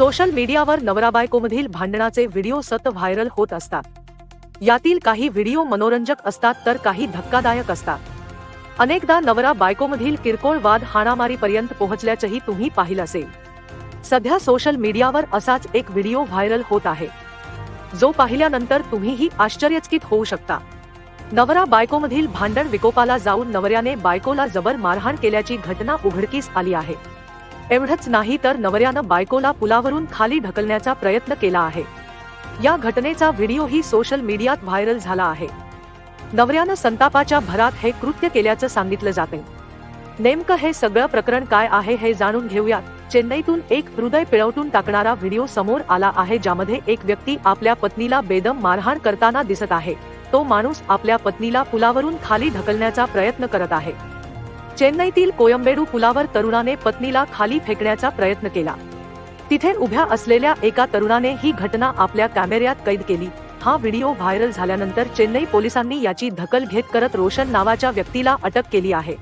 Social मीडियावर नवरा बायकोमधील भांडणाचे video सत व्हायरल होत असतात. यातील काही व्हिडिओ मनोरंजक असतात तर काही धक्कादायक असतात. अनेकदा नवरा बायकोमधील किरकोळ वाद हाणामारीपर्यंत पोहोचल्याचंही तुम्ही पाहिलं असेल. सध्या सोशल मीडियावर असाच एक व्हिडिओ व्हायरल होत आहे. जो पाहिल्यानंतर तुम्हीही आश्चर्यचकित होऊ शकता. नवरा बायकोमधील भांडण विकोपाला जाऊन नवऱ्याने बायकोला जबर मारहाण केल्याची घटना उघडकीस आली आहे. एवढंच नाही तर नवऱ्यानं बायकोला पुलावरून खाली ढकलण्याचा प्रयत्न केला आहे. या घटनेचा व्हिडिओही सोशल मीडियात व्हायरल झाला आहे. नवऱ्यानं संतापाच्या भरात हे कृत्य केल्याचं सांगितलं जाते. नेमकं हे सगळं प्रकरण काय आहे हे जाणून घेऊयात. चेन्नईतून एक हृदय पिळवटून टाकणारा व्हिडिओ समोर आला आहे ज्यामध्ये एक व्यक्ती आपल्या पत्नीला बेदम मारहाण करताना दिसत आहे. तो माणूस आपल्या पत्नीला पुलावरून खाली ढकलण्याचा प्रयत्न करत आहे. चेन्नईतील कोयंबेडू पुलावर तरुणाने पत्नीला खाली फेकण्याचा प्रयत्न केला. तिथे उभ्या असलेल्या एका तरुणाने ही घटना आपल्या कॅमेऱ्यात कैद केली. हा व्हिडिओ व्हायरल झाल्यानंतर चेन्नई पोलिसांनी याची दखल घेत करत रोशन नावाच्या व्यक्तीला अटक केली आहे.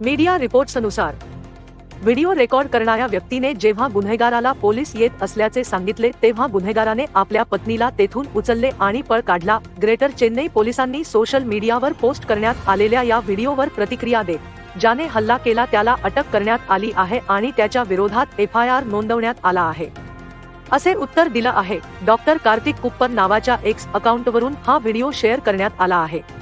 मीडिया रिपोर्ट्सनुसार व्हिडिओ रेकॉर्ड करणाऱ्या व्यक्तीने जेव्हा गुन्हेगाराला पोलीस येत असल्याचे सांगितले तेव्हा गुन्हेगाराने आपल्या पत्नीला तेथून उचलले आणि पळ काढला. ग्रेटर चेन्नई पोलिसांनी सोशल मीडियावर पोस्ट करण्यात आलेल्या या व्हिडिओवर प्रतिक्रिया देत ज्याने हल्ला केला त्याला अटक करण्यात आली आहे आणि त्याच्या विरोधात एफ आय आर नोंदवण्यात आला आहे. असे उत्तर दिलं आहे. डॉक्टर कार्तिक कुप्पर नावाच्या एक्स अकाउंटवरून हा व्हिडिओ शेअर करण्यात आला आहे.